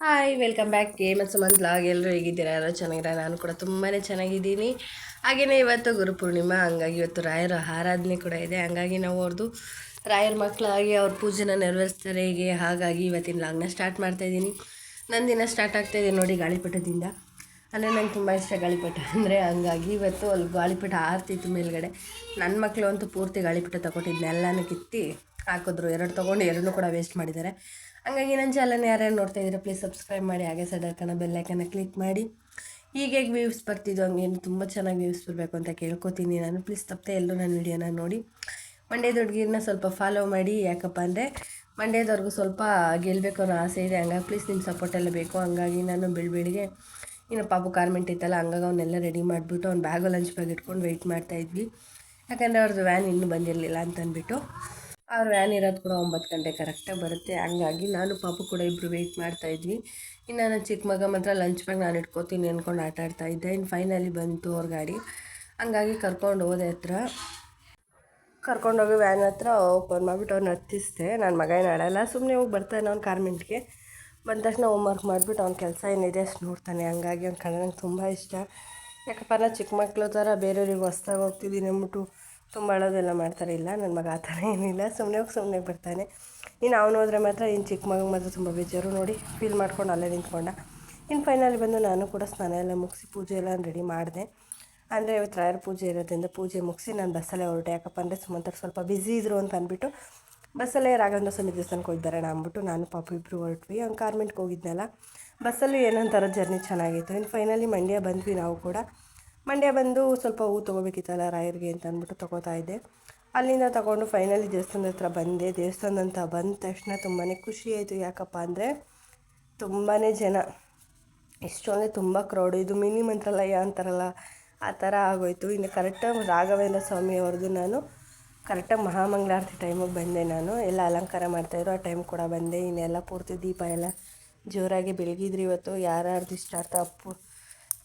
Hi welcome back game ಮತ್ತು ಸುಮಂತ್ ಲಾಗ್ ಎಲ್ಲರೂ ಹೇಗಿದ್ದೀರಾ? ಎಲ್ಲರೂ ಚೆನ್ನಾಗಿರ ನಾನು ಕೂಡ ತುಂಬಾ ಚೆನ್ನಾಗಿದ್ದೀನಿ. ಹಾಗೆಯೇ ಇವತ್ತು ಗುರುಪೂರ್ಣಿಮಾ ಹಂಗಾಗಿ ಇವತ್ತು ರಾಯರ ಆರಾಧನೆ ಕೂಡ ಇದೆ. ಹಂಗಾಗಿ ನಾವು ಅವ್ರದ್ದು ರಾಯರ ಮಕ್ಕಳಾಗಿ ಅವ್ರ ಪೂಜೆನ ನೆರವೇರಿಸ್ತಾರೆ. ಹೀಗೆ ಹಾಗಾಗಿ ಇವತ್ತಿನ ಲಾಗ್ನ ಸ್ಟಾರ್ಟ್ ಮಾಡ್ತಾಯಿದ್ದೀನಿ ನನ್ನ ದಿನ ಸ್ಟಾರ್ಟ್ ಆಗ್ತಾಯಿದೆ ನೋಡಿ ಗಾಳಿಪಟದಿಂದ. ಅಂದರೆ ನಂಗೆ ತುಂಬ ಇಷ್ಟ ಗಾಳಿಪಟ. ಅಂದರೆ ಹಂಗಾಗಿ ಇವತ್ತು ಅಲ್ಲಿ ಗಾಳಿಪಟ ಆರ್ತಿತ್ತು ಮೇಲ್ಗಡೆ. ನನ್ನ ಮಕ್ಕಳು ಅಂತೂ ಪೂರ್ತಿ ಗಾಳಿಪಟ ತಗೊಟ್ಟಿದ್ನೆಲ್ಲನೂ ಕಿತ್ತಿ ಹಾಕಿದ್ರು. ಎರಡು ತೊಗೊಂಡು ಎರಡನ್ನೂ ಕೂಡ ವೇಸ್ಟ್ ಮಾಡಿದ್ದಾರೆ. ಹಂಗಾಗಿ ನನ್ನ ಚಾನಲ್ನ ಯಾರ್ಯಾರು ನೋಡ್ತಾ ಇದ್ದೀರಾ ಪ್ಲೀಸ್ ಸಬ್ಸ್ಕ್ರೈಬ್ ಮಾಡಿ. ಹಾಗೆ ಸೈಡ್ ಕಣ ಬೆಲ್ಲೈಕನ್ನ ಕ್ಲಿಕ್ ಮಾಡಿ. ಹೀಗೆ ವ್ಯೂಸ್ ಬರ್ತಿದ್ದು ಹಂಗೇನು ತುಂಬ ಚೆನ್ನಾಗಿ ವ್ಯೂಸ್ ಬರಬೇಕು ಅಂತ ಕೇಳ್ಕೊತೀನಿ ನಾನು. ಪ್ಲೀಸ್ ತಪ್ಪದೆ ಎಲ್ಲರೂ ನನ್ನ ವೀಡಿಯೋನ ನೋಡಿ. ಮಂಡ್ಯದ ಹುಡುಗಿರನ್ನ ಸ್ವಲ್ಪ ಫಾಲೋ ಮಾಡಿ. ಯಾಕಪ್ಪ ಅಂದರೆ ಮಂಡ್ಯದವ್ರಿಗೂ ಸ್ವಲ್ಪ ಗೆಲ್ಲಬೇಕು ಅನ್ನೋ ಆಸೆ ಇದೆ. ಹಂಗಾಗಿ ಪ್ಲೀಸ್ ನಿಮ್ಮ ಸಪೋರ್ಟ್ ಎಲ್ಲ ಬೇಕು. ಹಂಗಾಗಿ ನಾನು ಬೆಳಬೆಳಿಗ್ಗೆ ಇನ್ನು ಪಾಪು ಕಾರ್ಮೆಂಟ್ ಇತ್ತಲ್ಲ, ಹಂಗಾಗಿ ಅವನ್ನೆಲ್ಲ ರೆಡಿ ಮಾಡಿಬಿಟ್ಟು ಅವ್ನು ಬ್ಯಾಗು ಲಂಚ್ ಬ್ಯಾಗ್ ಇಟ್ಕೊಂಡು ವೆಯ್ಟ್ ಮಾಡ್ತಾಯಿದ್ವಿ ಯಾಕಂದರೆ ಅವ್ರದ್ದು ವ್ಯಾನ್ ಇನ್ನೂ ಬಂದಿರಲಿಲ್ಲ ಅಂತ ಅಂದ್ಬಿಟ್ಟು ಅವ್ರ ವ್ಯಾನ್ ಇರೋದು ಕೂಡ ಒಂಬತ್ತು ಗಂಟೆ ಕರೆಕ್ಟಾಗಿ ಬರುತ್ತೆ. ಹಂಗಾಗಿ ನಾನು ಪಾಪು ಕೂಡ ಇಬ್ಬರು ವೆಯ್ಟ್ ಮಾಡ್ತಾಯಿದ್ವಿ ಇನ್ನು ನನ್ನ ಚಿಕ್ಕ ಮಗ ಮಾತ್ರ ಲಂಚ್ ಬ್ಯಾಗ್ ನಾನು ಇಟ್ಕೋತೀನಿ ಅಂದ್ಕೊಂಡು ಆಟ ಆಡ್ತಾ ಇದ್ದೆ. ಇನ್ನು ಫೈನಲಿ ಬಂತು ಅವ್ರ ಗಾಡಿ. ಹಂಗಾಗಿ ಕರ್ಕೊಂಡು ಹೋದೆ ಹತ್ರ. ಕರ್ಕೊಂಡೋಗಿ ವ್ಯಾನ್ ಹತ್ರ ಓಪನ್ ಮಾಡಿಬಿಟ್ಟು ಅವ್ನು ಹತ್ತಿಸ್ದೆ ನನ್ನ ಮಗ ಏನು ಆಡಲ್ಲ. ಸುಮ್ಮನೆ ಹೋಗಿ ಬರ್ತಾನೆ ಅವ್ನು ಕಾರ್ಮೆಂಟ್ಗೆ ಬಂದ ತಕ್ಷಣ ಹೋಮ್ವರ್ಕ್ ಮಾಡಿಬಿಟ್ಟು ಅವ್ನ ಕೆಲಸ ಏನಿದೆ ಅಷ್ಟು ನೋಡ್ತಾನೆ. ಹಂಗಾಗಿ ಅವ್ನು ಕನ್ನಡ ನಂಗೆ ತುಂಬ ಇಷ್ಟ. ಯಾಕಪ್ಪ ನಾನು ಚಿಕ್ಕ ಮಕ್ಕಳು ಥರ ಬೇರೆಯವ್ರಿಗೆ ಹೊಸ್ದಾಗಿ ಹೋಗ್ತಿದ್ದೀನಿ ಅಂದ್ಬಿಟ್ಟು ತುಂಬ ಅಳೋದೆಲ್ಲ ಮಾಡ್ತಾರೆ. ಇಲ್ಲ ನನ್ನ ಮಗ ಆ ಥರ ಏನಿಲ್ಲ. ಸುಮ್ಮನೆ ಹೋಗಿ ಸುಮ್ಮನೆ ಬರ್ತಾನೆ. ಇನ್ನು ಅವನು ಹೋದ್ರೆ ಮಾತ್ರ ಇನ್ನು ಚಿಕ್ಕ ಮಗ ಮಾತ್ರ ತುಂಬ ಬೇಜಾರು. ನೋಡಿ ಫೀಲ್ ಮಾಡ್ಕೊಂಡು ಅಲ್ಲೇ ನಿಂತ್ಕೊಂಡ. ಇನ್ನು ಫೈನಲಿ ಬಂದು ನಾನು ಕೂಡ ಸ್ನಾನ ಎಲ್ಲ ಮುಗಿಸಿ ಪೂಜೆ ಎಲ್ಲ ರೆಡಿ ಮಾಡಿದೆ. ಅಂದರೆ ಇವತ್ತು ರಾಯರ ಪೂಜೆ ಇರೋದ್ರಿಂದ ಪೂಜೆ ಮುಗಿಸಿ ನಾನು ಬಸ್ಸಲ್ಲೇ ಹೊರಟೆ. ಯಾಕಪ್ಪ ಅಂದರೆ ಸುಮಂತರು ಸ್ವಲ್ಪ ಬ್ಯುಸಿ ಇದ್ರು ಅಂತ ಅಂದ್ಬಿಟ್ಟು ಬಸ್ಸಲ್ಲೇ ರಾಘವೇಂದ್ರ ಸ್ವಾಮಿ ದೇವಸ್ಥಾನಕ್ಕೆ ಹೋಗಿದ್ದಾರೆ ಅಂದ್ಬಿಟ್ಟು ನಾನು ಪಾಪ ಇಬ್ಬರು ಹೊರಟ್ವಿ. ಅವ್ನು ಕಾರ್ಮೆಂಟ್ಗೆ ಹೋಗಿದ್ನಲ್ಲ ಬಸ್ಸಲ್ಲಿ ಏನಂತಾರೋ ಜರ್ನಿ ಚೆನ್ನಾಗಿತ್ತು. ಇನ್ನು ಫೈನಲಿ ಮಂಡ್ಯ ಬಂದ್ವಿ ನಾವು ಕೂಡ. ಮಂಡ್ಯ ಬಂದು ಸ್ವಲ್ಪ ಹೂ ತೊಗೋಬೇಕಿತ್ತಲ್ಲ ರಾಯರಿಗೆ ಅಂತ ಅಂದ್ಬಿಟ್ಟು ತೊಗೋತಾ ಇದ್ದೆ. ಅಲ್ಲಿಂದ ತಗೊಂಡು ಫೈನಲಿ ದೇವಸ್ಥಾನದ ಹತ್ರ ಬಂದೆ. ದೇವಸ್ಥಾನದ ಅಂತ ಬಂದ ತಕ್ಷಣ ತುಂಬಾ ಖುಷಿ ಆಯಿತು. ಯಾಕಪ್ಪ ಅಂದರೆ ತುಂಬಾ ಜನ. ಎಷ್ಟು ಅಂದರೆ ತುಂಬ ಕ್ರೌಡ್ ಇದು ಮಿನಿ ಮಂತ್ರಾಲಯ ಅಂತಾರಲ್ಲ, ಆ ಥರ ಆಗೋಯ್ತು. ಇನ್ನು ಕರೆಕ್ಟಾಗಿ ರಾಘವೇಂದ್ರ ಸ್ವಾಮಿ ಅವ್ರದ್ದು ನಾನು ಕರೆಕ್ಟಾಗಿ ಮಹಾಮಂಗಳಾರತಿ ಟೈಮಿಗೆ ಬಂದೆ ನಾನು. ಎಲ್ಲ ಅಲಂಕಾರ ಮಾಡ್ತಾಯಿದ್ರು ಆ ಟೈಮ್ ಕೂಡ ಬಂದೆ. ಇನ್ನೆಲ್ಲ ಪೂರ್ತಿ ದೀಪ ಎಲ್ಲ ಜೋರಾಗಿ ಬೆಳಗಿದ್ರಿ ಇವತ್ತು. ಯಾರ್ಯಾರ್ದು ಇಷ್ಟ ಅರ್ಥ ಅಪ್ಪು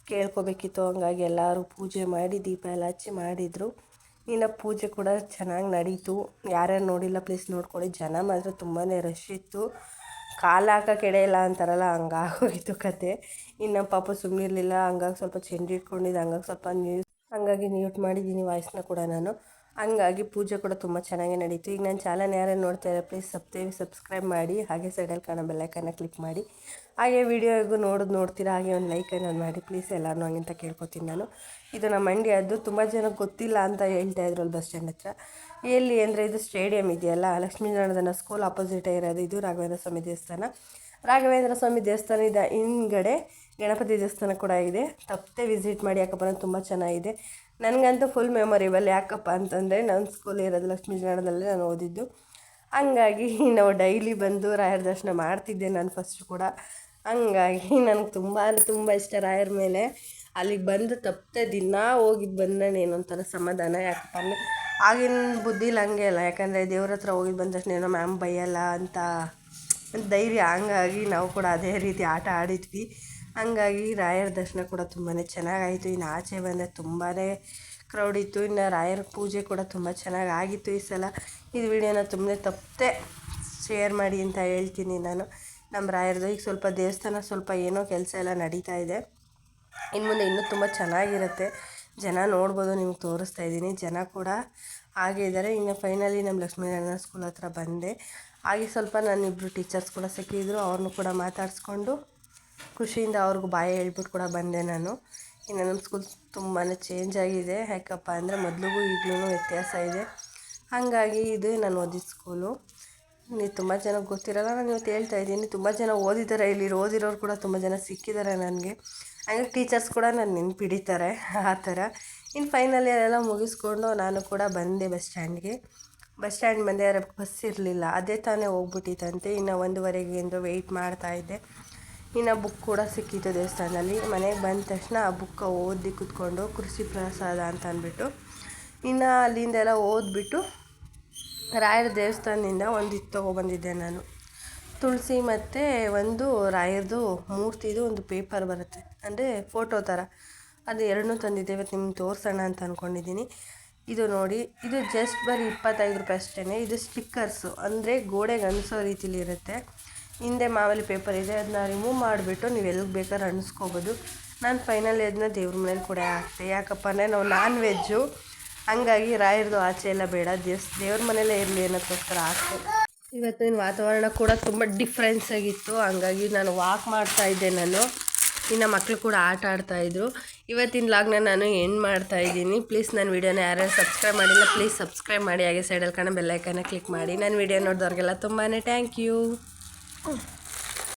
ಕೇಳ್ಕೊಬೇಕಿತ್ತು, ಹಂಗಾಗಿ ಎಲ್ಲರೂ ಪೂಜೆ ಮಾಡಿ, ದೀಪ ಎಲ್ಲ ಹಚ್ಚಿ ಮಾಡಿದರು. ಇನ್ನು ಪೂಜೆ ಕೂಡ ಚೆನ್ನಾಗಿ ನಡೀತು. ಯಾರ್ಯಾರು ನೋಡಿಲ್ಲ ಪ್ಲೀಸ್ ನೋಡ್ಕೊಳ್ಳಿ. ಜನ ಮಾತ್ರ ತುಂಬಾ ರಶ್ ಇತ್ತು. ಕಾಲು ಹಾಕೋಕೆ ಇಲ್ಲ ಅಂತಾರಲ್ಲ ಹಂಗಾಗೋಗಿತ್ತು ಕತೆ. ಇನ್ನು ಪಾಪ ಸುಮ್ಮನಿರಲಿಲ್ಲ ಹಂಗಾಗಿ ಸ್ವಲ್ಪ ಚೆಂಡು ಇಟ್ಕೊಂಡಿದ್ದೆ, ಹಂಗಾಗಿ ಸ್ವಲ್ಪ ನ್ಯೂಸ್ ಹಂಗಾಗಿ ಮ್ಯೂಟ್ ಮಾಡಿದ್ದೀನಿ ವಾಯ್ಸ್ನ ಕೂಡ ನಾನು. ಹಂಗಾಗಿ ಪೂಜೆ ಕೂಡ ತುಂಬ ಚೆನ್ನಾಗಿ ನಡೀತು. ಈಗ ನಾನು ಚಾನಲ್ ಯಾರು ನೋಡ್ತಾ ಇರೋ ಪ್ಲೀಸ್ ಸಬ್ತೇವಿ ಸಬ್ಸ್ಕ್ರೈಬ್ ಮಾಡಿ, ಹಾಗೆ ಸೈಡಲ್ಲಿ ಕಾಣೋ ಬೆಲ್ಲೈಕನ್ನ ಕ್ಲಿಕ್ ಮಾಡಿ. ಹಾಗೆ ವೀಡಿಯೋಗೂ ನೋಡೋದು ನೋಡ್ತೀರಾ, ಹಾಗೆ ಒಂದು ಲೈಕನ್ನು ಮಾಡಿ ಪ್ಲೀಸ್ ಎಲ್ಲರೂ ಹಂಗಿಂತ ಕೇಳ್ಕೊತೀನಿ ನಾನು. ಇದು ನಮ್ಮ ಮಂಡ್ಯದ್ದು. ತುಂಬ ಜನಕ್ಕೆ ಗೊತ್ತಿಲ್ಲ ಅಂತ ಹೇಳ್ತಾ ಇದ್ರು ಅಲ್ಲಿ ಬಸ್ ಸ್ಟ್ಯಾಂಡ್ ಹತ್ರ. ಎಲ್ಲಿ ಅಂದರೆ ಇದು ಸ್ಟೇಡಿಯಂ ಇದೆಯಲ್ಲ, ಲಕ್ಷ್ಮೀನಾರಾಯಣನ ಸ್ಕೂಲ್ ಆಪೋಸಿಟೇ ಇರೋದು ಇದು ರಾಘವೇಂದ್ರ ಸ್ವಾಮಿ ದೇವಸ್ಥಾನ. ರಾಘವೇಂದ್ರ ಸ್ವಾಮಿ ದೇವಸ್ಥಾನದ ಹಿಂದ್ಗಡೆ ಗಣಪತಿ ದೇವಸ್ಥಾನ ಕೂಡ ಇದೆ. ತಪ್ಪದೆ ವಿಸಿಟ್ ಮಾಡಿ ಯಾಕಪ್ಪ ಅಂದರೆ ತುಂಬ ಚೆನ್ನಾಗಿದೆ. ನನಗಂತೂ ಫುಲ್ ಮೆಮೊರೇಬಲ್ ಯಾಕಪ್ಪ ಅಂತಂದರೆ ನನ್ನ ಸ್ಕೂಲ್ ಇರೋದು ಲಕ್ಷ್ಮೀ ಜನದಲ್ಲೇ ನಾನು ಓದಿದ್ದು. ಹಂಗಾಗಿ ನಾವು ಡೈಲಿ ಬಂದು ರಾಯರ ದರ್ಶನ ಮಾಡ್ತಿದ್ದೆ ನಾನು ಫಸ್ಟು ಕೂಡ. ಹಂಗಾಗಿ ನನಗೆ ತುಂಬ ಅಂದರೆ ತುಂಬ ಇಷ್ಟ ರಾಯರ ಮೇಲೆ. ಅಲ್ಲಿಗೆ ಬಂದು ತಪ್ಪದೆ ದಿನ ಹೋಗಿದ್ದು ಬಂದ್ರೆ ಒಂಥರ ಸಮಾಧಾನ ಯಾಕಪ್ಪ ಅಂದರೆ ಆಗಿನ ಬುದ್ಧಿಲಿ ಹಂಗೆ ಅಲ್ಲ ಯಾಕಂದರೆ ದೇವ್ರ ಹತ್ರ ಹೋಗಿದ್ದು ಬಂದ ತಕ್ಷಣ ಏನೋ ಮ್ಯಾಮ್ ಬೈಯಲ್ಲ ಅಂತ ಧೈರ್ಯ. ಹಂಗಾಗಿ ನಾವು ಕೂಡ ಅದೇ ರೀತಿ ಆಟ ಆಡಿದ್ವಿ. ಹಂಗಾಗಿ ರಾಯರ ದರ್ಶನ ಕೂಡ ತುಂಬಾ ಚೆನ್ನಾಗಾಯಿತು. ಇನ್ನು ಆಚೆ ಬಂದರೆ ತುಂಬಾ ಕ್ರೌಡ್ ಇತ್ತು. ಇನ್ನು ರಾಯರ ಪೂಜೆ ಕೂಡ ತುಂಬ ಚೆನ್ನಾಗಿ ಆಗಿತ್ತು ಈ ಸಲ. ಇದು ವಿಡಿಯೋನ ತುಂಬನೇ ತಪ್ಪದೆ ಶೇರ್ ಮಾಡಿ ಅಂತ ಹೇಳ್ತೀನಿ ನಾನು. ನಮ್ಮ ರಾಯರದು ಈಗ ಸ್ವಲ್ಪ ದೇವಸ್ಥಾನ ಸ್ವಲ್ಪ ಏನೋ ಕೆಲಸ ಎಲ್ಲ ನಡೀತಾ ಇದೆ. ಇನ್ನು ಮುಂದೆ ಇನ್ನೂ ತುಂಬ ಚೆನ್ನಾಗಿರುತ್ತೆ. ಜನ ನೋಡ್ಬೋದು, ನಿಮ್ಗೆ ತೋರಿಸ್ತಾ ಇದ್ದೀನಿ. ಜನ ಕೂಡ ಹಾಗೆ ಇದ್ದಾರೆ. ಇನ್ನು ಫೈನಲಿ ನಮ್ಮ ಲಕ್ಷ್ಮೀನಾರಾಯಣ ಸ್ಕೂಲ್ ಹತ್ರ ಬಂದೆ. ಹಾಗೆ ಸ್ವಲ್ಪ ನಾನಿಬ್ಬರು ಟೀಚರ್ಸ್ ಕೂಡ ಸಿಕ್ಕಿದ್ರು ಅವ್ರನ್ನೂ ಕೂಡ ಮಾತಾಡಿಸ್ಕೊಂಡು ಖುಷಿಯಿಂದ ಅವ್ರಿಗೂ ಬಾಯಿ ಹೇಳ್ಬಿಟ್ಟು ಕೂಡ ಬಂದೆ ನಾನು. ಇನ್ನು ನಮ್ಮ ಸ್ಕೂಲ್ ತುಂಬಾ ಚೇಂಜ್ ಆಗಿದೆ. ಯಾಕಪ್ಪ ಅಂದರೆ ಮೊದಲಿಗೂ ಈಗಲೂ ವ್ಯತ್ಯಾಸ ಇದೆ. ಹಾಗಾಗಿ ಇದು ನಾನು ಓದಿದ ಸ್ಕೂಲು ನೀವು ತುಂಬ ಜನ ಗೊತ್ತಿರಲ್ಲ, ನಾನು ಇವತ್ತು ಹೇಳ್ತಾ ಇದ್ದೀನಿ. ತುಂಬ ಜನ ಓದಿದ್ದಾರೆ, ಇಲ್ಲಿ ಓದಿರೋರು ಕೂಡ ತುಂಬ ಜನ ಸಿಕ್ಕಿದ್ದಾರೆ ನನಗೆ. ಹಂಗೆ ಟೀಚರ್ಸ್ ಕೂಡ ನಾನು ನೆನ್ಪಿಡಿತಾರೆ ಆ ಥರ. ಇನ್ನು ಫೈನಲಿ ಇಯರೆಲ್ಲ ಮುಗಿಸ್ಕೊಂಡು ನಾನು ಕೂಡ ಬಂದೆ ಬಸ್ ಸ್ಟ್ಯಾಂಡ್ಗೆ ಬಸ್ ಸ್ಟ್ಯಾಂಡ್ ಬಂದೆ ಬಸ್ ಇರಲಿಲ್ಲ. ಅದೇ ತಾನೇ ಹೋಗ್ಬಿಟ್ಟಿತ್ತಂತೆ. ಇನ್ನು ಒಂದುವರೆಗೆ ಎಂದು ವೆಯ್ಟ್ ಮಾಡ್ತಾಯಿದ್ದೆ ಇನ್ನು ಬುಕ್ ಕೂಡ ಸಿಕ್ಕಿತ್ತು ದೇವಸ್ಥಾನದಲ್ಲಿ. ಮನೆಗೆ ಬಂದ ತಕ್ಷಣ ಆ ಬುಕ್ಕ ಓದಿ ಕುತ್ಕೊಂಡು ಕೃಷಿ ಪ್ರಸಾದ ಅಂತ ಅಂದ್ಬಿಟ್ಟು, ಇನ್ನು ಅಲ್ಲಿಂದೆಲ್ಲ ಓದ್ಬಿಟ್ಟು ರಾಯರ ದೇವಸ್ಥಾನದಿಂದ ಒಂದು ಇತ್ತು ತೊಗೊಬಂದಿದ್ದೆ ನಾನು. ತುಳಸಿ ಮತ್ತು ಒಂದು ರಾಯರದು ಮೂರ್ತಿದು ಒಂದು ಪೇಪರ್ ಬರುತ್ತೆ. ಅಂದರೆ ಫೋಟೋ ಥರ ಅದು ಎರಡನ್ನೂ ತಂದಿದ್ದೆ ಇವತ್ತು ನಿಮ್ಗೆ ತೋರಿಸೋಣ ಅಂತ ಅಂದ್ಕೊಂಡಿದ್ದೀನಿ ಇದು ನೋಡಿ, ಇದು ಜಸ್ಟ್ ಬರೀ ಇಪ್ಪತ್ತೈದು ರೂಪಾಯಿ ಅಷ್ಟೇ ಇದು ಸ್ಟಿಕ್ಕರ್ಸು ಅಂದರೆ ಗೋಡೆಗೆ ಅನಿಸೋ ರೀತಿಲಿ ಇರುತ್ತೆ. ಹಿಂದೆ ಮಾಮೂಲಿ ಪೇಪರ್ ಇದೆ ಅದನ್ನ ರಿಮೂವ್ ಮಾಡಿಬಿಟ್ಟು ನೀವು ಎಲ್ಲಿಗೆ ಬೇಕಾದ್ರೆ ಅಂಟಿಸ್ಕೋಬೋದು. ನಾನು ಫೈನಲ್ ಅದನ್ನ ದೇವ್ರ ಮನೇಲಿ ಕೂಡ ಹಾಕ್ತೆ. ಯಾಕಪ್ಪ ಅಂದರೆ ನಾವು ನಾನ್ ವೆಜ್ಜು ಹಂಗಾಗಿ ರಾಯರ್ದು ಆಚೆ ಎಲ್ಲ ಬೇಡ. ದೇವ್ಸ್, ದೇವ್ರ ಮನೇಲೇ ಇರಲಿ ಅನ್ನೋದಕ್ಕೋಸ್ಕರ ಹಾಕ್ತೆ. ಇವತ್ತಿನ ವಾತಾವರಣ ಕೂಡ ತುಂಬ ಡಿಫ್ರೆನ್ಸ್ ಆಗಿತ್ತು. ಹಂಗಾಗಿ ನಾನು ವಾಕ್ ಮಾಡ್ತಾ ಇದ್ದೆ ನಾನು. ಇನ್ನು ಮಕ್ಕಳು ಕೂಡ ಆಟ ಆಡ್ತಾಯಿದ್ರು ಇವತ್ತಿನ ಲಾಗ್ನ ನಾನು ಎಂಡ್ ಮಾಡ್ತಾ ಇದ್ದೀನಿ. ಪ್ಲೀಸ್ ನನ್ನ ವೀಡಿಯೋನ ಯಾರ್ಯಾರು ಸಬ್ಸ್ಕ್ರೈಬ್ ಮಾಡಿಲ್ಲ ಪ್ಲೀಸ್ ಸಬ್ಸ್ಕ್ರೈಬ್ ಮಾಡಿ. ಹಾಗೆ ಸೈಡಲ್ಲಿ ಕಾಣೋ ಬೆಲ್ಲೈಕನ್ನ ಕ್ಲಿಕ್ ಮಾಡಿ. ನನ್ನ ವೀಡಿಯೋ ನೋಡಿದವ್ರಿಗೆಲ್ಲ ತುಂಬಾ ಥ್ಯಾಂಕ್ ಯು Oh.